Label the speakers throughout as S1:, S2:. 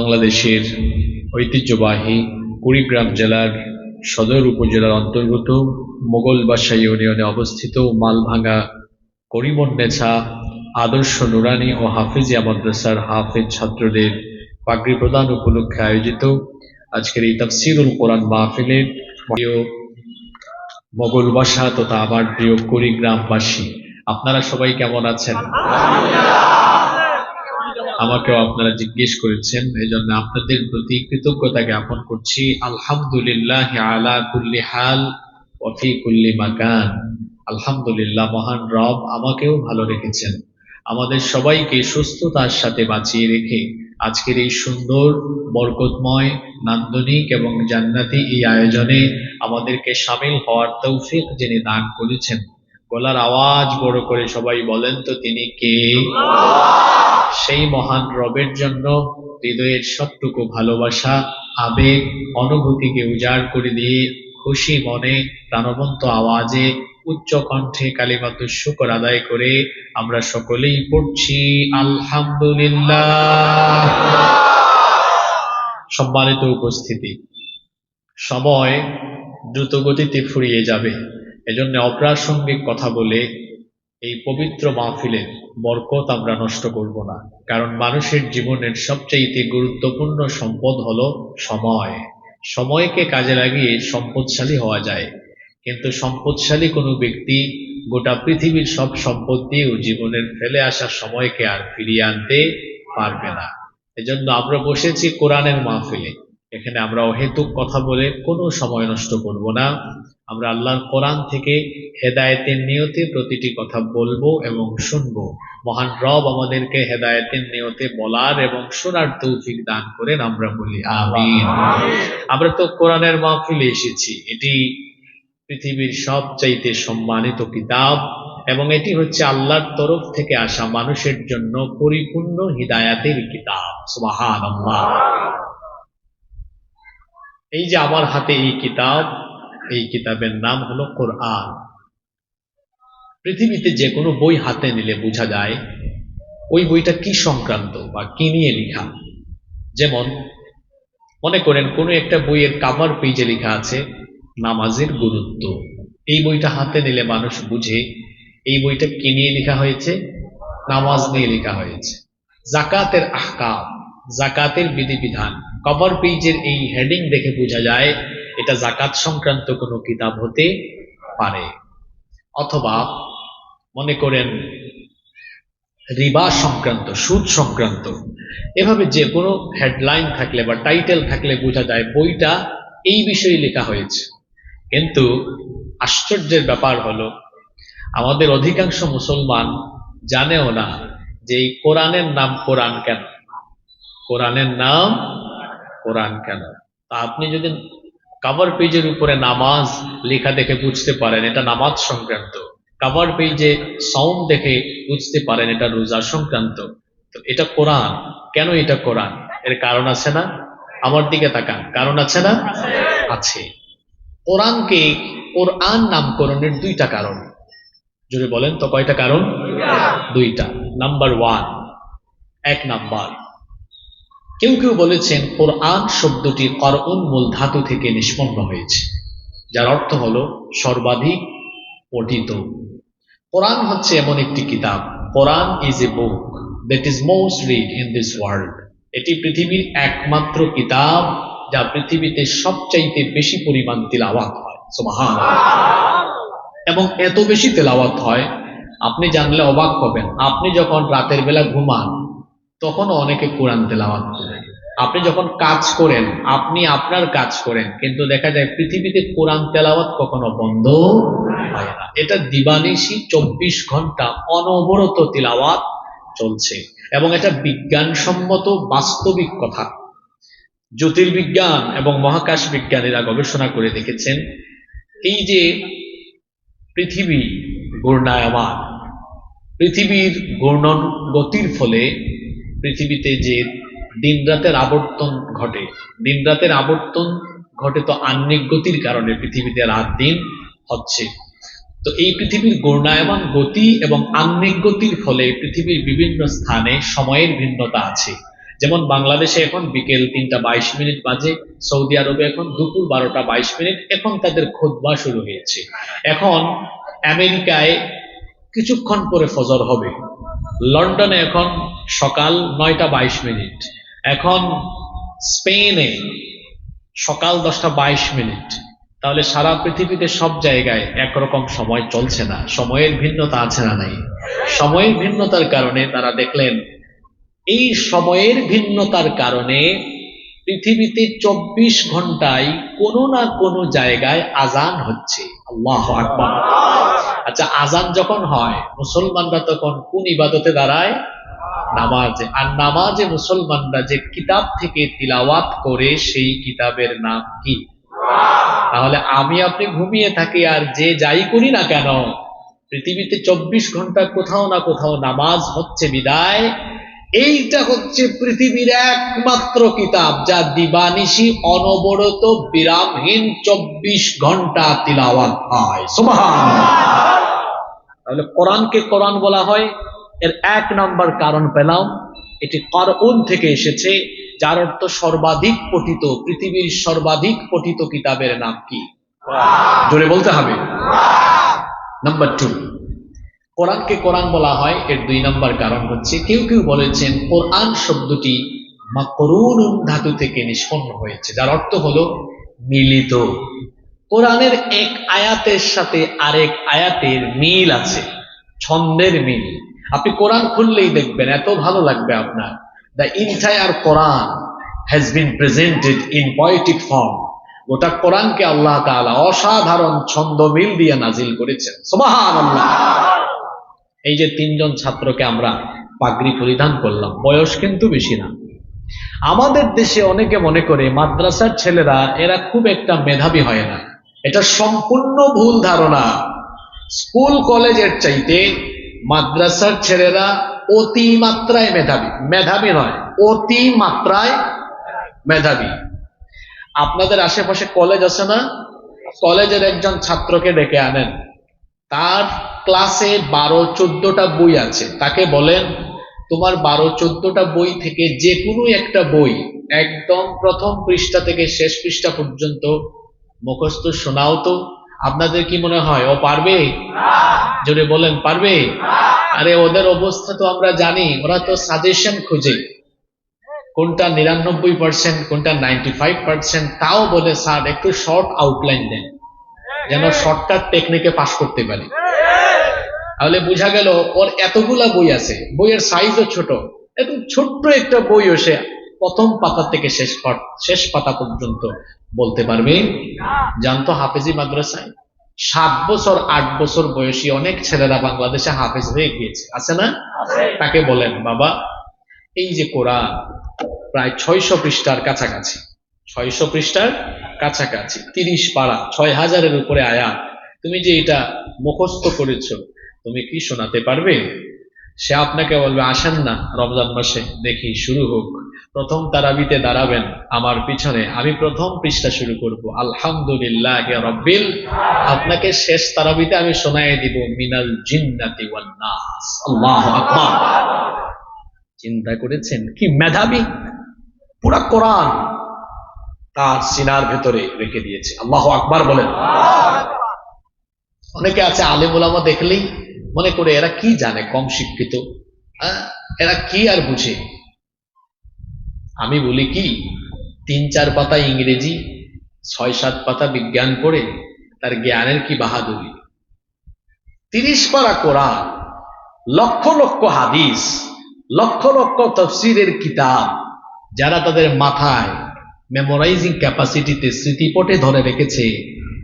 S1: বাংলাদেশের ঐতিহ্যবাহী কুড়িগ্রাম জেলার সদর উপজেলার অন্তর্গত মোগলবাসা ইউনিয়নে অবস্থিত মালভাঙ্গা করিমন্নেছা আদর্শ নুরানি ও হাফিজিয়া মাদ্রাসার হাফেজ ছাত্রদের পাগড়ি প্রদান উপলক্ষে আয়োজিত আজকের এই তাফসিরুল কোরআন মাহফিলের প্রিয় মোগলবাসা তথা আমার প্রিয় কুড়িগ্রামবাসী, আপনারা সবাই কেমন আছেন? আমাকেও আপনারা জিজ্ঞেস করেছেন এই জন্য আপনাদের প্রতি কৃতজ্ঞতা জ্ঞাপন করছি। আলহামদুলিল্লাহ আলা কুল্লি হাল ওয়াফি কুল্লি মাকান। আলহামদুলিল্লাহ, মহান রব আমাকেও ভালো রেখেছেন। আমাদের সবাইকে সুস্থতার সাথে বাঁচিয়ে রেখে আজকের এই সুন্দর, বরকতময়, নান্দনিক এবং জান্নাতি এই আয়োজনে আমাদেরকে সামিল হওয়ার তৌফিক যিনি দান করেছেন। গলার আওয়াজ বড় করে সবাই বলেন তো তিনি কে? সেই মহান রবের জন্য হৃদয়ের সবটুকু ভালোবাসা, আবেগ, অনুভূতিকে উজাড় করে দিয়ে খুশি মনে প্রাণবন্ত আওয়াজে উচ্চ কণ্ঠে কালিমাতু শুকর আদায় করে আমরা সকলেই পড়ছি, আলহামদুলিল্লাহ। সম্মানিত উপস্থিতি, সময় দ্রুত গতিতে ফুরিয়ে যাবে। এজন্য অপ্রাসঙ্গিক কথা বলে এই পবিত্র মাহফিলের বরকত আমরা নষ্ট করব না। কারণ মানুষের জীবনের সবচাইতে গুরুত্বপূর্ণ সম্পদ হলো সময়। সময়কে কাজে লাগিয়ে সম্পদশালী হওয়া যায়। কিন্তু সম্পদশালী কোনো ব্যক্তি গোটা পৃথিবীর সব সম্পদ দিয়েও জীবনের ফেলে আসা সময়কে আর ফিরিয়ে আনতে পারবে না। এজন্য আমরা বসেছি কোরআনের মাহফিলে। এখানে আমরা অহেতুক কথা বলে কোনো সময় নষ্ট করব না। আমরা আল্লাহর কোরআন থেকে হেদায়েতের নিয়তে প্রতিটি কথা বলব এবং শুনব। মহান রব আমাদেরকে হেদায়েতের নিয়তে বলার এবং শোনার তৌফিক দান করেন, আমরা বলি আমিন। আমরা তো কোরআনের মাহফিলে এসেছি। এটি পৃথিবীর সবচাইতে সম্মানিত কিতাব এবং এটি হচ্ছে আল্লাহর তরফ থেকে আসা মানুষের জন্য পরিপূর্ণ হিদায়াতের কিতাব। সুবাহান এই যে আমার হাতে এই কিতাব এই কিতাবের নাম হলো কোরআন। পৃথিবীতে যে কোনো বই হাতে নিলে বোঝা যায়, ওই বইটা কি সংক্রান্ত বা কি নিয়ে লেখা। যেমন, মনে করেন কোনো একটা বইয়ের কাভার পেজে লেখা আছে, নামাজের গুরুত্ব। এই বইটা হাতে নিলে মানুষ বুঝে, এই বইটা কি নিয়ে লেখা হয়েছে? নামাজ নিয়ে লেখা হয়েছে। জাকাতের আহকাম, জাকাতের বিধিবিধান কভার পেজের এই হেডিং দেখে বোঝা যায় এটা জাকাত সংক্রান্ত কোনো কিতাব হতে পারে। অথবা মনে করেন রিবা সংক্রান্ত, সুদ সংক্রান্ত, এভাবে যে কোনো হেডলাইন থাকলে বা টাইটেল থাকলে বোঝা যায় বইটা এই বিষয়ে লেখা হয়েছে। কিন্তু আশ্চর্যের ব্যাপার হলো, আমাদের অধিকাংশ মুসলমান জানেও না যে এই কোরআনের নাম কোরআন কেন? কোরআনের নাম কোরআন কেন? তা আপনি যদি কাভার পেজের উপরে নামাজ লেখা দেখে বুঝতে পারেন, এটা নামাজ সংক্রান্ত। কাভার পেজে সাউন্ড দেখে বুঝতে পারেন, এটা রোজা সংক্রান্ত। তো এটা কোরআন। কেন এটা কোরআন? এর কারণ আছে না? আমার দিকে তাকান। কারণ আছে না? আছে। কোরআনকে কোরআন নামকরণের দুইটা কারণ। যদি বলেন তো কয়টা কারণ? দুইটা। নাম্বার ওয়ান এক নাম্বার। কেউ কেউ বলেছেন, কোরআন শব্দটি করউন মূল ধাতু থেকে নিষ্পন্ন হয়েছে, যার অর্থ হল সর্বাধিক পঠিত। কোরআন হচ্ছে এমন একটি কিতাব। Quran is a book that is most read in this world এটি পৃথিবীর একমাত্র কিতাব যা পৃথিবীতে সবচাইতে বেশি পরিমাণ তেলাওয়াত হয়। সুবহান এবং এত বেশি তেলাওয়াত হয়, আপনি জানলে অবাক হবেন। আপনি যখন রাতের বেলা ঘুমান তখনও অনেকে কোরআন তেলাওয়াত করে। আপনি যখন কাজ করেন, আপনি আপনার কাজ করেন, কিন্তু দেখা যায় পৃথিবীতে কোরআন তেলাওয়াত কখনো বন্ধ হয় না। এটা দিবানিশি চব্বিশ ঘণ্টা অনবরত তিলাওয়াত চলছে। এবং এটা বিজ্ঞানসম্মত বাস্তবিক কথা। জ্যোতির্বিজ্ঞান এবং মহাকাশ বিজ্ঞানীরা গবেষণা করে দেখেছেন, এই যে পৃথিবী ঘূর্ণায়মান, পৃথিবীর ঘূর্ণন গতির ফলে পৃথিবীতে যে দিন রাতের আবর্তন ঘটে দিন রাতের আবর্তন ঘটে তো আহ্নিক গতির কারণে পৃথিবীতে রাত দিন হচ্ছে। তো এই পৃথিবীর ঘূর্ণায়মান গতি এবং আহ্নিক গতির ফলে পৃথিবীর বিভিন্ন স্থানে সময়ের ভিন্নতা আছে। যেমন বাংলাদেশে এখন বিকেল তিনটা বাইশ মিনিট বাজে, সৌদি আরবে এখন দুপুর বারোটা বাইশ মিনিট, এখন তাদের খোদবা শুরু হয়েছে। এখন আমেরিকায় কিছুক্ষণ পরে ফজর হবে। লন্ডনে এখন সকাল নয়টা বাইশ মিনিট। এখন স্পেনে সকাল দশটা বাইশ মিনিট। তাহলে সারা পৃথিবীতে সব জায়গায় একরকম সময় চলছে না। সময়ের ভিন্নতা আছে না নাই। সময়ের ভিন্নতার কারণে তারা দেখলেন, এই সময়ের ভিন্নতার কারণে পৃথিবীতে চব্বিশ ঘন্টায় কোনো না কোনো জায়গায় আজান হচ্ছে। আল্লাহ আকবার। আচ্ছা আজান যখন হয়, মুসলমানরা তখন কোন ইবাদতে দাঁড়ায়? নামাজে। আর নামাজে মুসলমানরা যে কিতাব থেকে তিলাওয়াত করে সেই কিতাবের নাম কি? তাহলে আমি আপনি ঘুমিয়ে থাকি আর যে যাই করি না কেন? পৃথিবীতে চব্বিশ ঘণ্টা কোথাও না কোথাও নামাজ হচ্ছে বিদায়। এইটা হচ্ছে পৃথিবীর একমাত্র কিতাব, যা দিবানিশি অনবরত বিরামহীন চব্বিশ ঘণ্টা তিলাওয়াত হয়। সুবহানাল্লাহ। তাহলে কোরআনকে কোরআন বলা হয়। এর এক নম্বর কারণ পেলাম, এটি করউন থেকে এসেছে, যার অর্থ সর্বাধিক পঠিত, পৃথিবীর সর্বাধিক পঠিত কিতাবের নাম কি? জোরে বলতে হবে। Number two. কোরআনকে কোরআন বলা হয়, এর দুই নম্বর কারণ হচ্ছে, কেউ কেউ বলেছেন কোরআন শব্দটি মাকরুন ধাতু থেকে নিষ্পন্ন হয়েছে, যার অর্থ হলো মিলিত। কোরআনের এক আয়াতের সাথে আরেক আয়াতের মিল আছে, ছন্দের মিল। আপনি কোরআন খুললেই দেখবেন, এত ভালো লাগবে আপনার। The entire Quran has been presented in poetic form গোটা কোরআনকে আল্লাহ তাআলা অসাধারণ ছন্দ মিল দিয়ে নাজিল করেছেন। এই যে তিনজন ছাত্রকে আমরা পাগড়ি পরিধান করলাম, বয়স কিন্তু বেশি না। আমাদের দেশে অনেকে মনে করে মাদ্রাসার ছেলেরা, এরা খুব একটা মেধাবী হয় না। এটা সম্পূর্ণ ভুল ধারণা। স্কুল, কলেজের চাইতে মাদ্রাসার ছেলেরা অতি মাত্রায় মেধাবী। মেধাবী নয়, অতি মাত্রায় মেধাবী। আপনাদের আশেপাশে কলেজ আছে না? কলেজের একজন ছাত্রকে ডেকে আনেন। তার ক্লাসে বারো, চোদ্দটা বই আছে। তাকে বলেন, তোমার বারো, চোদ্দটা বই থেকে যে কোনো একটা বই একদম প্রথম পৃষ্ঠা থেকে শেষ পৃষ্ঠা পর্যন্ত মুখস্থ শোনাও তো। আপনাদের কি মনে হয়? ও পারবে? জোরে বলেন, পারবে? আরে, ওদের অবস্থা তো আমরা জানি। ওরা তো সাজেশন খুঁজে। কোনটা নিরানব্বই পার্সেন্ট কোনটা নাইনটি ফাইভ পার্সেন্ট তাও বলে, স্যার, একটু শর্ট আউটলাইন দেন। যেন শর্টকাট টেকনিকে পাশ করতে পারি। তাহলে বোঝা গেল, ওর এতগুলা বই আছে। বইয়ের সাইজও ছোট। একদম ছোট্ট একটা বইও সে প্রথম পাতা থেকে শেষ শেষ পাতা পর্যন্ত বলতে পারবে জানতো হাফেজি মাদ্রাসায়? সাত বছর আট বছর বয়সী অনেক ছেলেরা বাংলাদেশে হাফেজ হয়ে গিয়েছে। আছে না? তাকে বলেন বাবা এই যে কোরআন প্রায় ছয়শো পৃষ্ঠার কাছাকাছি ছয়শো পৃষ্ঠার কাছাকাছি তিরিশ পাড়া ছয় হাজারের উপরে আয়া তুমি যে এটা মুখস্থ করেছ তুমি কি শোনাতে পারবে? সে আপনাকে বলবে, আসেন না, রমজান মাসে, দেখি শুরু হোক। প্রথম তারাবিতে দাঁড়াবেন আমার পিছনে। আমি প্রথম পৃষ্ঠা শুরু করব। আলহামদুলিল্লাহ রব্বিল আপনাকে শেষ তারাবিতে আমি শোনাই দিব, মিনাল জিন্নাতি আল্লাহু চিন্তা করেছেন? কি মেধাবী? পুরা কোরআন। তার সিনার ভেতরে রেখে দিয়েছে। আল্লাহ আকবার বলেন। অনেকে আছে আলেম ওলামা দেখলেই মনে করে এরা কি জানে, কম শিক্ষিত হ্যাঁ? এরা কি আর বুঝে আমি বলি কি, তিন চার পাতা ইংরেজি, ছয় সাত পাতা বিজ্ঞান পড়ে তার জ্ঞানের কি বাহাদুরি তিরিশ পারা কোরআন, লক্ষ লক্ষ হাদিস, লক্ষ লক্ষ তফসিরের কিতাব, যারা তাদের মাথায় মেমোরাইজিং ক্যাপাসিটিতে স্মৃতিপটে ধরে রেখেছে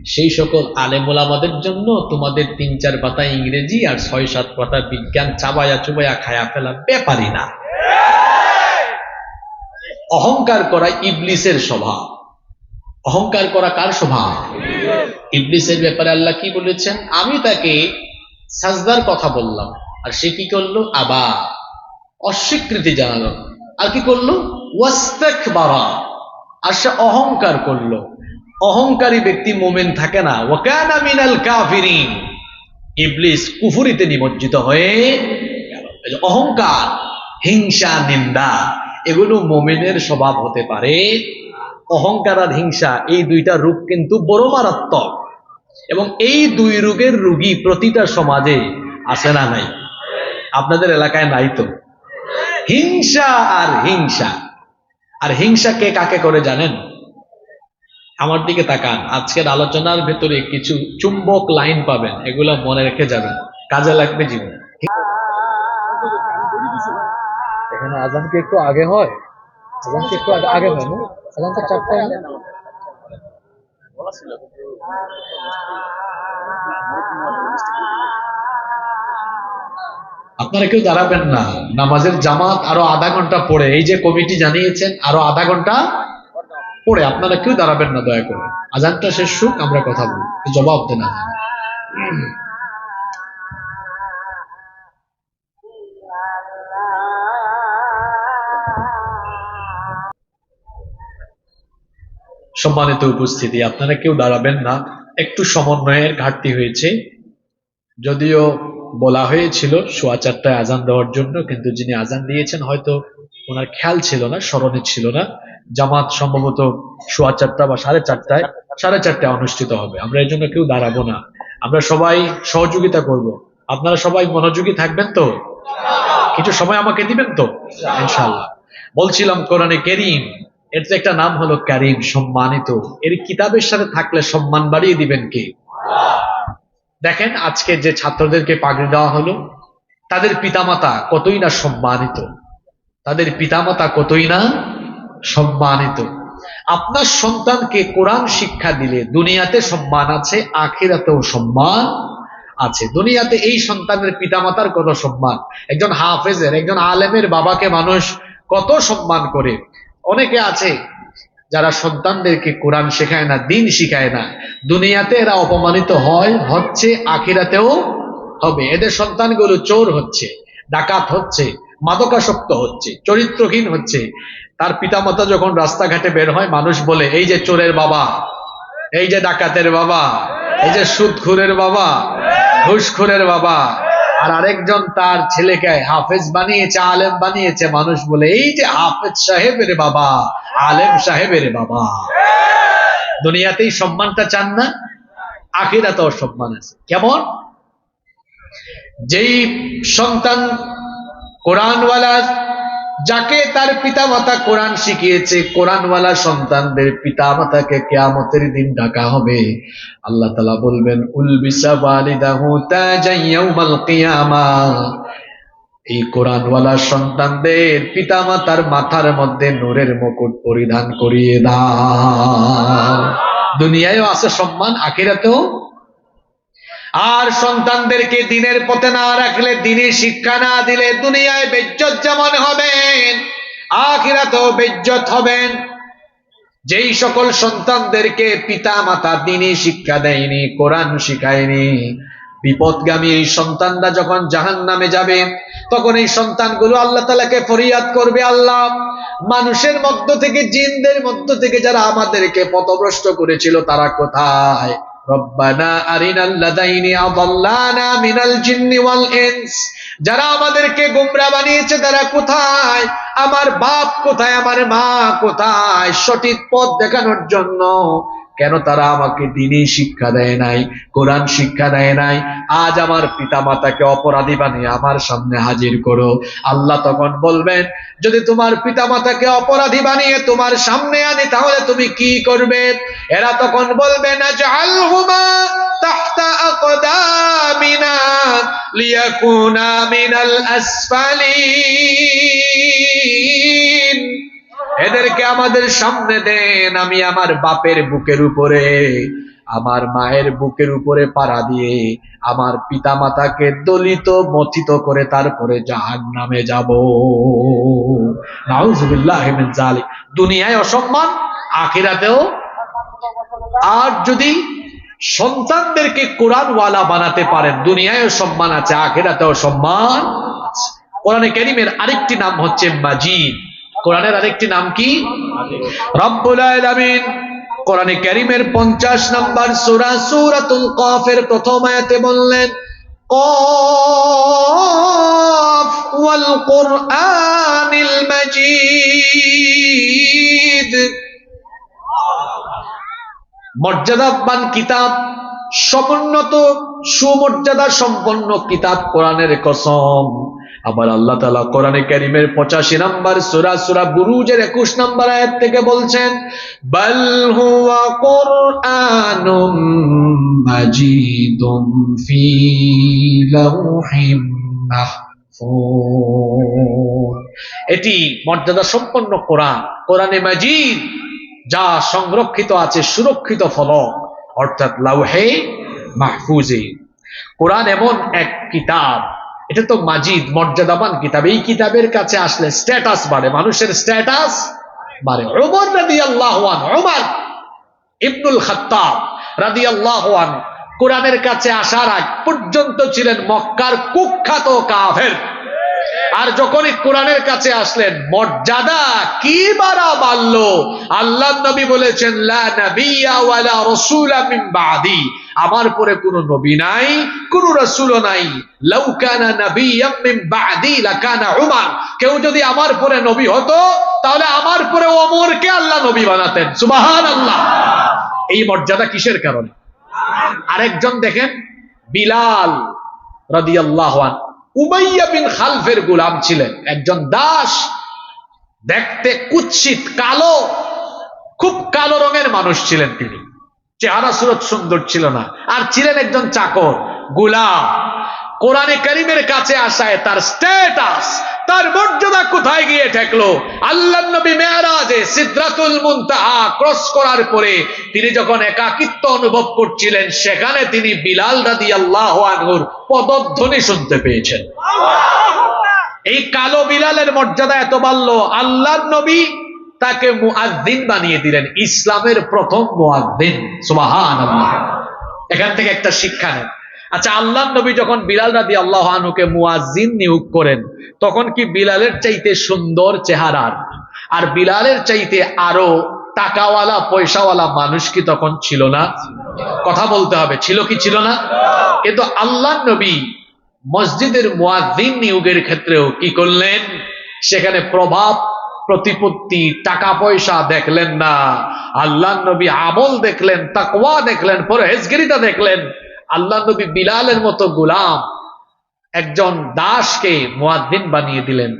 S1: সেই সকল আলেমোলামাদের জন্য তোমাদের তিন চার পাতা ইংরেজি আর ছয় সাত পাতা বিজ্ঞান চাবায়া চুবায়া খায়া ফেলা ব্যাপারই না। অহংকার করা ইবলিসের স্বভাব। অহংকার করা কার স্বভাব? ইবলিসের ব্যাপারে আল্লাহ কি বলেছেন? আমি তাকে সাজদার কথা বললাম, আর সে কি করল? আবার অস্বীকৃতি জানালো। আর কি করল? ওয়াস্তেক বাবা আর সে অহংকার করল। অহংকারী ব্যক্তি মোমেন থাকে না। ওয়াকানা মিনাল কাফিরিন। ইবলিস কুফুরিতে নিমজ্জিত হয়ে অহংকার, হিংসা, নিন্দা, এগুলো মোমেনের স্বভাব হতে পারে। অহংকার আর হিংসা, এই দুইটা রূপ কিন্তু বড় মারাত্মক। এবং এই দুই রোগের রুগী প্রতিটা সমাজে আছে না নাই? আপনাদের এলাকায় নাই তো? হিংসা আর হিংসা। আর হিংসা কে কাকে করে জানেন? আমার দিকে তাকান। আজকের আলোচনার ভেতরে কিছু চুম্বক লাইন পাবেন এগুলো মনে রেখে যাবেন। কাজে লাগবে জীবন।
S2: এখানে আজান কি একটু আগে হয়? আজান কি একটু আগে হয় না? আজান তো চারটায়
S1: আপনারা কেউ দাঁড়াবেন না। নামাজের জামাত আরও আধা ঘণ্টা পরে এই যে কমিটি জানিয়েছেন আরও আধা ঘণ্টা পরে আপনারা কেউ দাঁড়াবেন না, দয়া করে। আজানটা শেষ হোক আমরা কথা বলব জবাব দেন আজান। সম্মানিত উপস্থিতি, আপনারা কেউ দাঁড়াবেন না। একটু সমন্বয়ের ঘাটতি হয়েছে। যদিও বলা হয়েছিল সোয়া চারটায় আজান দেওয়ার জন্য, কিন্তু যিনি আজান দিয়েছেন, হয়তো ওনার খেয়াল ছিল না, স্মরণে ছিল না। জামাত সম্ভবত সোয়া চারটা বা সাড়ে চারটায় সাড়ে চারটায় অনুষ্ঠিত হবে। আমরা এই জন্য কেউ দাঁড়াবো না। আমরা সবাই সহযোগিতা করব। আপনারা সবাই মনোযোগী থাকবেন তো? কিছু সময় আমাকে দিবেন তো? ইনশাল্লাহ বলছিলাম কোরআনে কেরিম, এর তো একটা নাম হলো কারিম, সম্মানিত। এর কিতাবের সাথে থাকলে সম্মান বাড়িয়ে দিবেন কে? দেখেন, আজকে যে ছাত্রদেরকে পাগড়ি দেওয়া হলো, তাদের পিতামাতা কতই না সম্মানিত। তাদের পিতামাতা কতই না সম্মানিত। আপনার সন্তানকে কোরআন শিক্ষা দিলে দুনিয়াতে সম্মান আছে, আখিরাতেও সম্মান আছে। দুনিয়াতে এই সন্তানের পিতামাতার কত সম্মান? একজন হাফেজের, একজন আলেমের বাবাকে মানুষ কত সম্মান করে? অনেকে আছে যারা সন্তানদেরকে কোরআন শেখায় না, দিন শিখায় না। দুনিয়াতে এরা অপমানিত হয়, হচ্ছে, আখিরাতেও হবে। এদের সন্তানগুলো চোর হচ্ছে, ডাকাত হচ্ছে, মাদকাসক্ত হচ্ছে, চরিত্রহীন হচ্ছে। তার পিতামাতা যখন রাস্তাঘাটে বের হয়, মানুষ বলে, এই যে চোরের বাবা, এই যে ডাকাতের বাবা, এই যে সুদখুরের বাবা, ঘুষখুরের বাবা। আর আরেকজন তার ছেলেকে হাফেজ বানিয়েছে, আলেম বানিয়েছে, মানুষ বলে, এই যে হাফেজ সাহেবের বাবা, আলেম সাহেবের বাবা। দুনিয়াতেই সম্মানটা চান না, আখিরাতেও সম্মান আছে। কেমন? যেই সন্তান কোরআনওয়ালা যাকে তার পিতামাতা কোরআন শিখিয়েছে, কোরআনওয়ালা সন্তানদের পিতামাতাকে কেয়ামতের দিন ডাকা হবে। আল্লাহ তালা বলবেন উলবিসা কিয়ামা। এই কোরআনওয়ালা সন্তানদের পিতামাতার মাথার মধ্যে নূরের মুকুট পরিধান করিয়ে দাও। দুনিয়ায়ও আছে সম্মান, আখিরাতেও আর সন্তানদেরকে দিনের পথে না রাখলে, দিনের শিক্ষা না দিলে দুনিয়ায় বেজ্জত যেমন হবেন, আখিরাতেও বেজ্জত হবেন। যেই সকল সন্তানদেরকে পিতা মাতা দিনই শিক্ষা দেয়নি, কোরআন শিখায়নি, বিপদগামী এই সন্তানরা যখন জাহান নামে যাবে, তখন এই সন্তানগুলো আল্লাহ তালাকে ফরিয়াদ করবে, আল্লাহ মানুষের মধ্য থেকে, জিনদের মধ্য থেকে যারা আমাদেরকে পথভ্রষ্ট করেছিল, তারা কোথায়? যারা আমাদেরকে গোমরা বানিয়েছে, তারা কোথায়? আমার বাপ কোথায়? আমার মা কোথায়? সঠিক পথ দেখানোর জন্য কেন তারা আমাকে দিনই শিক্ষা দেয় নাই, কোরআন শিক্ষা দেয় নাই? আজ আমার পিতা মাতাকে অপরাধী বানিয়ে আমার সামনে হাজির করো। আল্লাহ তখন বলবেন, যদি তোমার পিতা মাতাকে অপরাধী বানিয়ে তোমার সামনে আনি, তাহলে তুমি কি করবে? এরা তখন বলবে না জালহুমা তাহতা এদেরকে আমাদের সামনে দেন, আমি আমার বাপের বুকের উপরে, আমার মায়ের বুকের উপরে পাড়া দিয়ে, আমার পিতা মাতাকে দলিত, মথিত করে তারপরে জাহান নামে যাব দুনিয়ায় অসম্মান, আখিরাতেও। আর যদি সন্তানদেরকে কোরআনওয়ালা বানাতে পারেন, দুনিয়ায় সম্মান আছে, আখেরাতেও সম্মান কোরআনে কারিমের আরেকটি নাম হচ্ছে মাজিদ। কোরআনের আরেকটি নাম কি রব্বুল আলামিন কোরআনে কারিমের পঞ্চাশ নম্বর সূরা সূরাতুল কফের প্রথম আয়াতে বললেন قاف والقرآن المجيد মর্যাদাবান কিতাব সমুন্নত সুমর্যাদা সম্পন্ন কিতাব কোরআনের কসম আবার আল্লাহ তালা কোরআনে কারিমের পঁচাশি নাম্বার সুরা সুরা বুরুজের একুশ নাম্বার আয়াত থেকে বলছেন এটি মর্যাদা সম্পন্ন কোরআন, কোরআনে মাজিদ, যা সংরক্ষিত আছে, সুরক্ষিত ফলক, অর্থাৎ লাউহে মাহফুজে। কোরআন এমন এক কিতাব এটা তো মাজিদ, মর্যাদাবান কিতাব। এই কিতাবের কাছে আসলে স্ট্যাটাস বাড়ে, মানুষের স্ট্যাটাস বাড়ে। ওমর রাদি আল্লাহান ওমর ইবনুল খাত্তাব রাদি আল্লাহান কোরআনের কাছে আসার আগ পর্যন্ত ছিলেন মক্কার কুখ্যাত কাফের। আর যখনই কোরআনের কাছে আসলেন, মর্যাদা কি বাড়া বাড়ল? আল্লাহ নবী বলেছেন রাসূলা আমার পরে কোনো নবী নাই, কোন রাসূলও নাই। লাউ কানা নাবিয়্যাম বাদি লাকানা উমর। কেউ যদি আমার পরে নবী হতো, তাহলে আমার পরে ওমরকে আল্লাহ নবী বানাতেন। সুবহানাল্লাহ। এই মর্যাদা কিসের কারণে? আরেকজন দেখেন, বিলাল রাদিয়াল্লাহু আনহু। উমাইয়া বিন খালফের গুলাম ছিলেন। একজন দাস, দেখতে কুৎসিত, কালো, খুব কালো রঙের মানুষ ছিলেন তিনি। চেহারা সুরত সুন্দর ছিল না। আর ছিলেন একজন চাকর, গোলাম। কোরআনে করিমের কাছে আসায় তার স্ট্যাটাস তার মর্যাদা কোথায় গিয়ে ঠেকলো? আল্লাহ নবী মেয়ারাজে সিদ্রাতুল মুনতাহা ক্রস করার পরে তিনি যখন একাকিত্ব অনুভব করছিলেন, সেখানে তিনি বিলাল রাদি আল্লাহ আনহুর পদধ্বনি শুনতে পেয়েছেন। এই কালো বিলালের মর্যাদা এত বাড়লো আল্লাহ নবী তাকে মুআদ্দিন বানিয়ে দিলেন, ইসলামের প্রথম মুআদ্দিন। সুবহান এখান থেকে একটা শিক্ষা নেন। আচ্ছা আল্লাহ নবী যখন বিলাল রাদি আল্লাহ আনুকে মুআজ্জিন নিয়োগ করেন, তখন কি বিলালের চাইতে সুন্দর চেহারার আর বিলালের চাইতে আরও টাকাওয়ালা, পয়সাওয়ালা মানুষ কি তখন ছিল না? কথা বলতে হবে, ছিল কি ছিল না? কিন্তু আল্লাহ নবী মসজিদের মুয়াদ্দিন নিয়োগের ক্ষেত্রেও কি করলেন? সেখানে প্রভাব, প্রতিপত্তি, টাকা পয়সা দেখলেন না। আল্লাহ নবী আমল দেখলেন, তাকওয়া দেখলেন, পরহেজগিরিতা দেখলেন। আল্লাহ নবী বিলালের মতো গুলাম একজন দাসকে মুয়াদ্দিন বানিয়ে দিলেন।